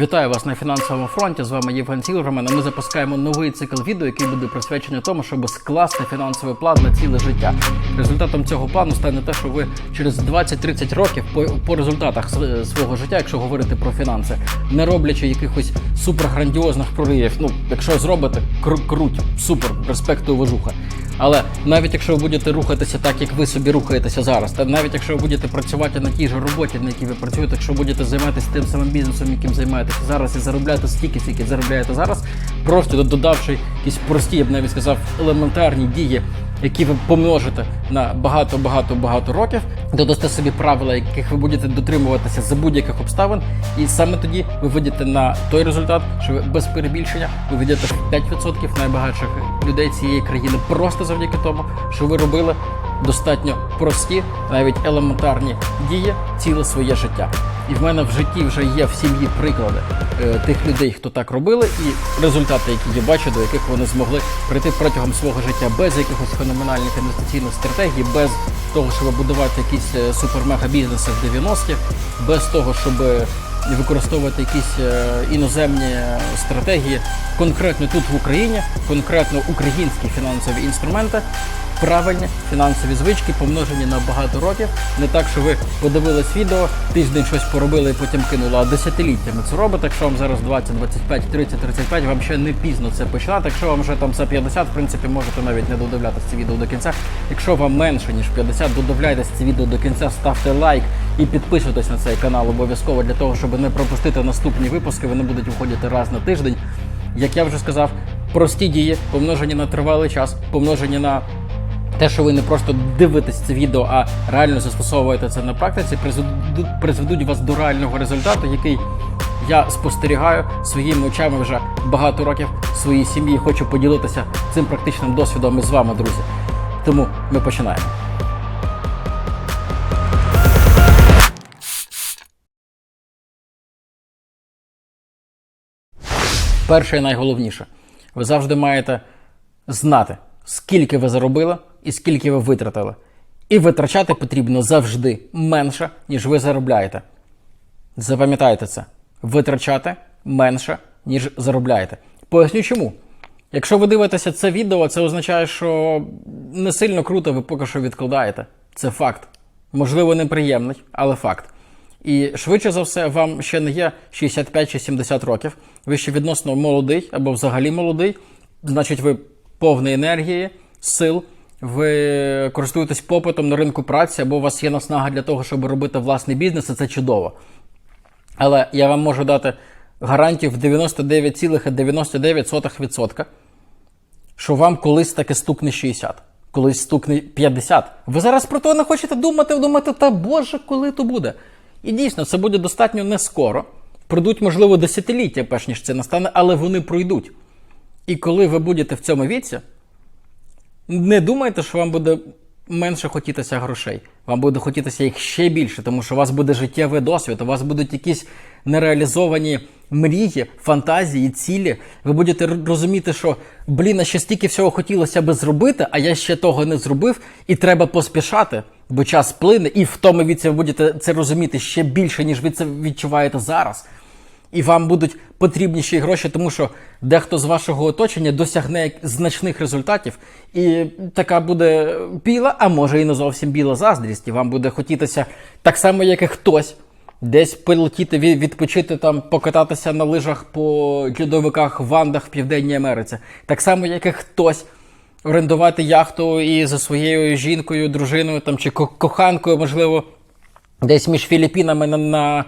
Вітаю вас на фінансовому фронті. З вами Євген Сілверман. Ми запускаємо новий цикл відео, який буде присвячений тому, щоб скласти фінансовий план на ціле життя. Результатом цього плану стане те, що ви через 20-30 років по, по результатах свого життя, якщо говорити про фінанси, не роблячи якихось суперграндіозних проривів. Ну, якщо зробите, кру- круть, супер, респекту уважуха. Але навіть якщо ви будете рухатися так, як ви собі рухаєтеся зараз, та навіть якщо ви будете працювати на тій же роботі, на якій ви працюєте, якщо будете займатися тим самим бізнесом, яким займаєтеся зараз, і заробляти стільки, скільки заробляєте зараз, просто додавши якісь прості, я б навіть сказав, елементарні дії, які ви помножите на багато, багато, багато років, додасте собі правила, яких ви будете дотримуватися за будь-яких обставин, і саме тоді ви вийдете на той результат, що ви без перебільшення ви вийдете в 5% найбагатших людей цієї країни просто завдяки тому, що ви робили достатньо прості, навіть елементарні дії ціле своє життя. І в мене в житті вже є в сім'ї приклади е, тих людей, хто так робили, і результати, які я бачу, до яких вони змогли прийти протягом свого життя без якихось феноменальних інвестиційних стратегій, без того, щоб будувати якісь е, супер-мега бізнеси в 90-ті, без того, щоб використовувати якісь е, іноземні стратегії, конкретно тут в Україні, конкретно українські фінансові інструменти. Правильні фінансові звички помножені на багато років. Не так, що ви подивились відео, тиждень щось поробили і потім кинули, а десятиліттями це робите. Якщо вам зараз 20, 25, 30, 35, вам ще не пізно це починати. Якщо вам вже там за 50, в принципі, можете навіть не додивлятися це відео до кінця. Якщо вам менше ніж 50, додивляйтесь це відео до кінця, ставте лайк і підписуйтесь на цей канал обов'язково для того, щоб не пропустити наступні випуски. Вони будуть виходити раз на тиждень. Як я вже сказав, прості дії помножені на тривалий час, помножені на те, що ви не просто дивитесь це відео, а реально застосовуєте це на практиці, призведуть, вас до реального результату, який я спостерігаю своїми очами вже багато років своїй сім'ї. Хочу поділитися цим практичним досвідом із вами, друзі. Тому ми починаємо. Перше і найголовніше, ви завжди маєте знати, скільки ви заробили і скільки ви витратили. І витрачати потрібно завжди менше, ніж ви заробляєте. Запам'ятайте це. Витрачати менше, ніж заробляєте. Поясню чому. Якщо ви дивитеся це відео, це означає, що не сильно круто ви поки що відкладаєте. Це факт. Можливо, неприємний, але факт. І швидше за все, вам ще не є 65 чи 70 років. Ви ще відносно молодий або взагалі молодий. Значить, ви повний енергії, сил, ви користуєтесь попитом на ринку праці, або у вас є наснага для того, щоб робити власний бізнес, і це чудово. Але я вам можу дати гарантію в 99,99%, що вам колись таки стукне 60, колись стукне 50. Ви зараз про то не хочете думати, думати, та Боже, коли то буде. І дійсно, це буде достатньо не скоро. Пройдуть, можливо, десятиліття, перш ніж це настане, але вони пройдуть. І коли ви будете в цьому віці, не думайте, що вам буде менше хотітися грошей. Вам буде хотітися їх ще більше, тому що у вас буде життєвий досвід, у вас будуть якісь нереалізовані мрії, фантазії, цілі. Ви будете розуміти, що блін, а ще стільки всього хотілося би зробити, а я ще того не зробив, і треба поспішати, бо час плине, і в тому віці ви будете це розуміти ще більше, ніж ви це відчуваєте зараз. І вам будуть потрібніші гроші, тому що дехто з вашого оточення досягне значних результатів, і така буде біла, а може і не зовсім біла заздрість. І вам буде хотітися так само, як і хтось, десь полетіти, відпочити там, покататися на лижах по льодовиках, вандах в Південній Америці. Так само, як і хтось орендувати яхту і за своєю жінкою, дружиною там чи коханкою, можливо, десь між Філіппінами на, на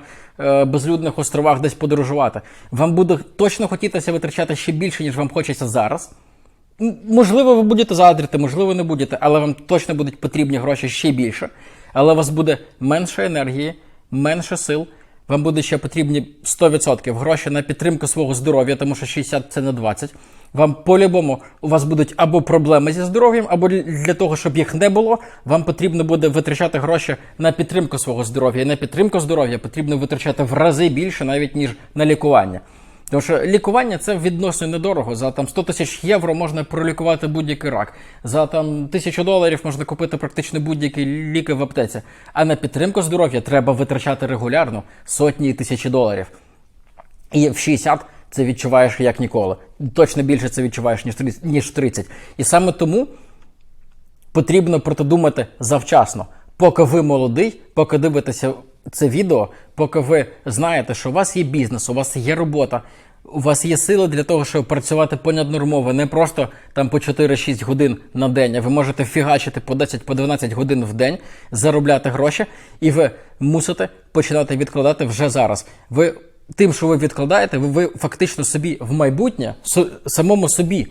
безлюдних островах десь подорожувати. Вам буде точно хотітися витрачати ще більше, ніж вам хочеться зараз. Можливо, ви будете задрити, можливо, не будете, але вам точно будуть потрібні гроші ще більше. Але у вас буде менше енергії, менше сил. Вам буде ще потрібні 100% гроші на підтримку свого здоров'я, тому що 60 це не 20. Вам по-любому у вас будуть або проблеми зі здоров'ям, або для того, щоб їх не було, вам потрібно буде витрачати гроші на підтримку свого здоров'я. І на підтримку здоров'я потрібно витрачати в рази більше, навіть ніж на лікування. Тому що лікування це відносно недорого. За там 100 тисяч євро можна пролікувати будь-який рак. За там тисячу доларів можна купити практично будь-які ліки в аптеці. А на підтримку здоров'я треба витрачати регулярно сотні і тисячі доларів. І в 60 це відчуваєш як ніколи. Точно більше це відчуваєш, ніж 30. Ніж в 30. І саме тому потрібно про це думати завчасно. Поки ви молодий, поки дивитеся це відео, поки ви знаєте, що у вас є бізнес, у вас є робота, у вас є сили для того, щоб працювати понаднормово, не просто там по 4-6 годин на день, а ви можете фігачити по 10-12 годин в день, заробляти гроші, і ви мусите починати відкладати вже зараз. Ви тим, що ви відкладаєте, ви, ви фактично собі в майбутнє, самому собі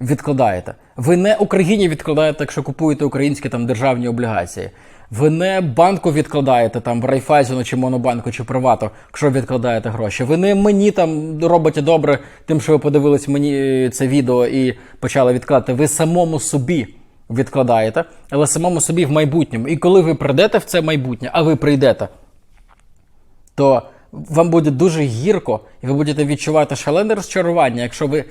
відкладаєте. Ви не Україні відкладаєте, якщо купуєте українські там державні облігації. Ви не банку відкладаєте там в Райфайзену чи Монобанку чи Привату, якщо відкладаєте гроші. Ви не мені там робите добре тим, що ви подивились мені е, це відео і почали відкладати. Ви самому собі відкладаєте, але самому собі в майбутньому. І коли ви прийдете в це майбутнє, а ви прийдете, то вам буде дуже гірко, і ви будете відчувати шалене розчарування, якщо ви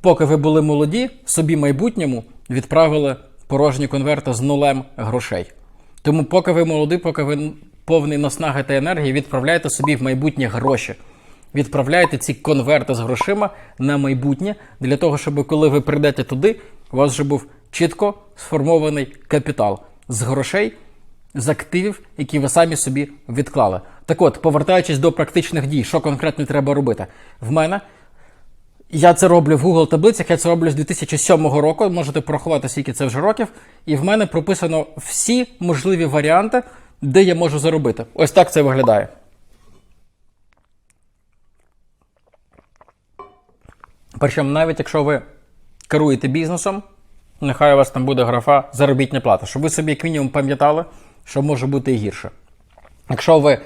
поки ви були молоді, собі майбутньому відправили порожні конверти з нулем грошей. Тому, поки ви молоді, поки ви повний наснаги та енергії, відправляйте собі в майбутнє гроші. Відправляйте ці конверти з грошима на майбутнє для того, щоб коли ви прийдете туди, у вас вже був чітко сформований капітал з грошей, з активів, які ви самі собі відклали. Так от, повертаючись до практичних дій, що конкретно треба робити? В мене я це роблю в Google таблицях, я це роблю з 2007 року. Можете порахувати, скільки це вже років. І в мене прописано всі можливі варіанти, де я можу заробити. Ось так це виглядає. Причому навіть якщо ви керуєте бізнесом, нехай у вас там буде графа заробітня плата, щоб ви собі як мінімум пам'ятали, що може бути і гірше. Якщо ви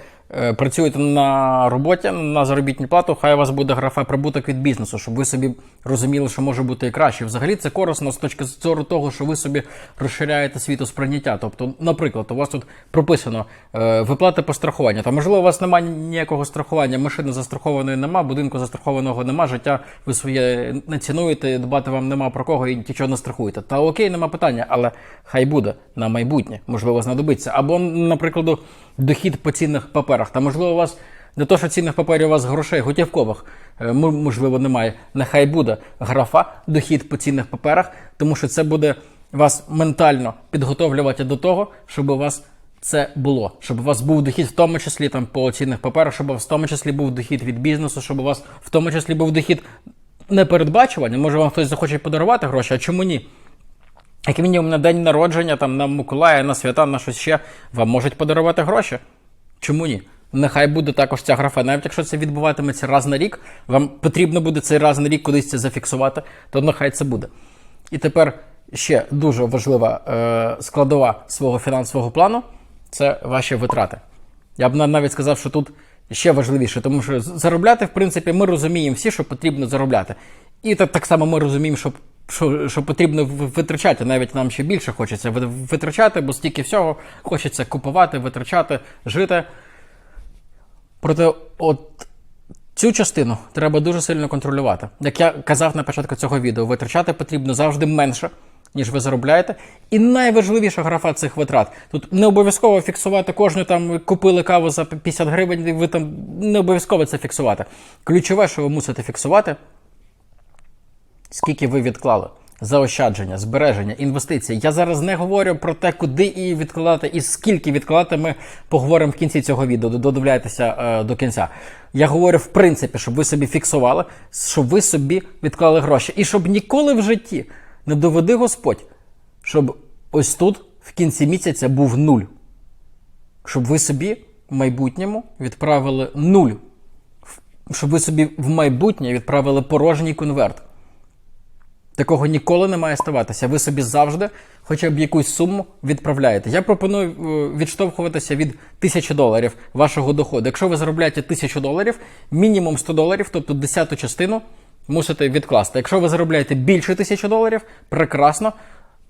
працюєте на роботі на заробітну плату, хай у вас буде графа прибуток від бізнесу, щоб ви собі розуміли, що може бути і краще. Взагалі це корисно з точки зору того, що ви собі розширяєте світосприйняття. Тобто, наприклад, у вас тут прописано е, виплати по страхуванню. Та можливо, у вас немає ніякого страхування, машини застрахованої нема, будинку застрахованого нема, життя ви своє не цінуєте, дбати вам нема про кого і нічого не страхуєте. Та окей, нема питання, але хай буде на майбутнє, можливо, знадобиться. Або, наприклад, дохід по цінних паперах. Та можливо, у вас не то, що цінних паперів у вас грошей готівкових, е, можливо, немає. Нехай буде графа дохід по цінних паперах, тому що це буде вас ментально підготовлювати до того, щоб у вас це було, щоб у вас був дохід, в тому числі там по цінних паперах, щоб у вас в тому числі був дохід від бізнесу, щоб у вас в тому числі був дохід непередбачування. Може, вам хтось захоче подарувати гроші, а чому ні? Як мінімум на день народження, там на Миколая, на свята, на щось ще, вам можуть подарувати гроші. Чому ні? Нехай буде також ця графа. Навіть якщо це відбуватиметься раз на рік, вам потрібно буде цей раз на рік кудись це зафіксувати, то нехай це буде. І тепер ще дуже важлива е, складова свого фінансового плану це ваші витрати. Я б навіть сказав, що тут ще важливіше, тому що заробляти, в принципі, ми розуміємо всі, що потрібно заробляти. І так, так само ми розуміємо, що, що, що потрібно витрачати. Навіть нам ще більше хочеться витрачати, бо стільки всього хочеться купувати, витрачати, жити. Проте, от цю частину треба дуже сильно контролювати. Як я казав на початку цього відео, витрачати потрібно завжди менше, ніж ви заробляєте. І найважливіша графа цих витрат. Тут не обов'язково фіксувати кожну там купили каву за 50 гривень, ви там не обов'язково це фіксувати. Ключове, що ви мусите фіксувати, скільки ви відклали. Заощадження, збереження, інвестиції. Я зараз не говорю про те, куди і відкладати, і скільки відкладати. Ми поговоримо в кінці цього відео. Додивляйтеся е, до кінця. Я говорю, в принципі, щоб ви собі фіксували, щоб ви собі відклали гроші. І щоб ніколи в житті не доведи Господь, щоб ось тут в кінці місяця був нуль. Щоб ви собі в майбутньому відправили нуль. Щоб ви собі в майбутнє відправили порожній конверт. Такого ніколи не має ставатися. Ви собі завжди хоча б якусь суму відправляєте. Я пропоную е, відштовхуватися від 1000 доларів вашого доходу. Якщо ви заробляєте 1000 доларів, мінімум 100 доларів, тобто десяту частину, мусите відкласти. Якщо ви заробляєте більше 1000 доларів, прекрасно.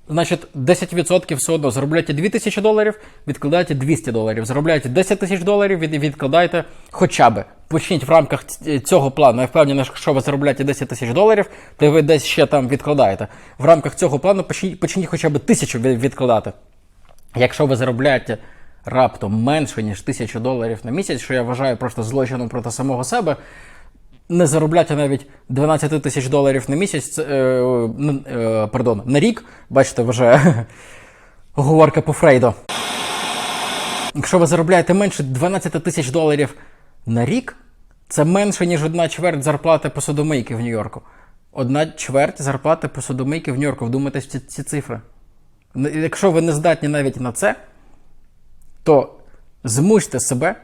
Значить, 10% все одно заробляєте 2000 доларів, відкладаєте 200 доларів. Заробляєте 10 тисяч доларів, від- відкладаєте хоча б. Почніть в рамках цього плану. Я впевнений, що якщо ви заробляєте 10 тисяч доларів, то ви десь ще там відкладаєте. В рамках цього плану почніть, почніть хоча б тисячу відкладати. Якщо ви заробляєте раптом менше ніж 1000 доларів на місяць, що я вважаю просто злочином проти самого себе. Не заробляти навіть 12 тисяч доларів на місяць, е, е, пардон, на рік, бачите, вже говорка по Фрейду. Якщо ви заробляєте менше 12 тисяч доларів на рік, це менше, ніж одна чверть зарплати посудомийки в Нью-Йорку. Одна чверть зарплати посудомийки в Нью-Йорку. Вдумайтесь в ці, ці цифри. Якщо ви не здатні навіть на це, то змусьте себе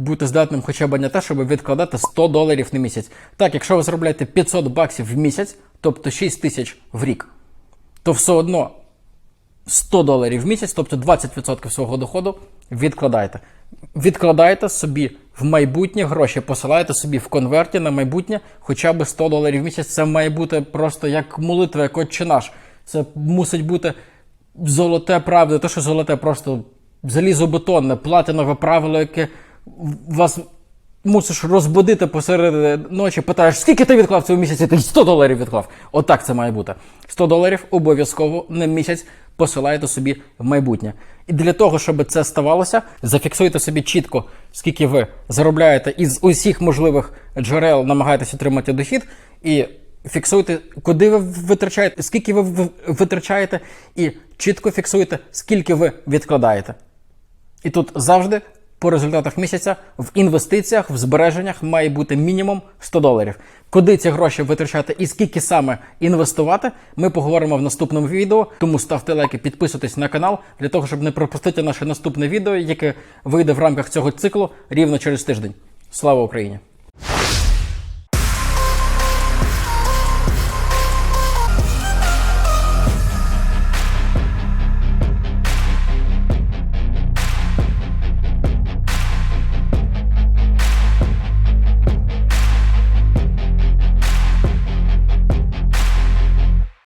бути здатним хоча б на те, щоб відкладати 100 доларів на місяць. Так, якщо ви заробляєте 500 баксів в місяць, тобто 6 тисяч в рік, то все одно 100 доларів в місяць, тобто 20% свого доходу, відкладайте. Відкладайте собі в майбутнє гроші, посилайте собі в конверті на майбутнє хоча б 100 доларів в місяць. Це має бути просто як молитва, як отче наш. Це мусить бути золоте правило, те, що золоте просто залізобетонне, платинове правило, яке вас мусиш розбудити посеред ночі, питаєш, скільки ти відклав цього місяця? Ти 100 доларів відклав. Отак це має бути. 100 доларів обов'язково на місяць посилаєте собі в майбутнє. І для того, щоб це ставалося, зафіксуйте собі чітко, скільки ви заробляєте із усіх можливих джерел, намагаєтесь отримати дохід, і фіксуйте, куди ви витрачаєте, скільки ви витрачаєте, і чітко фіксуйте, скільки ви відкладаєте. І тут завжди по результатах місяця в інвестиціях, в збереженнях має бути мінімум 100 доларів. Куди ці гроші витрачати і скільки саме інвестувати, ми поговоримо в наступному відео. Тому ставте лайки, підписуйтесь на канал для того, щоб не пропустити наше наступне відео, яке вийде в рамках цього циклу рівно через тиждень. Слава Україні!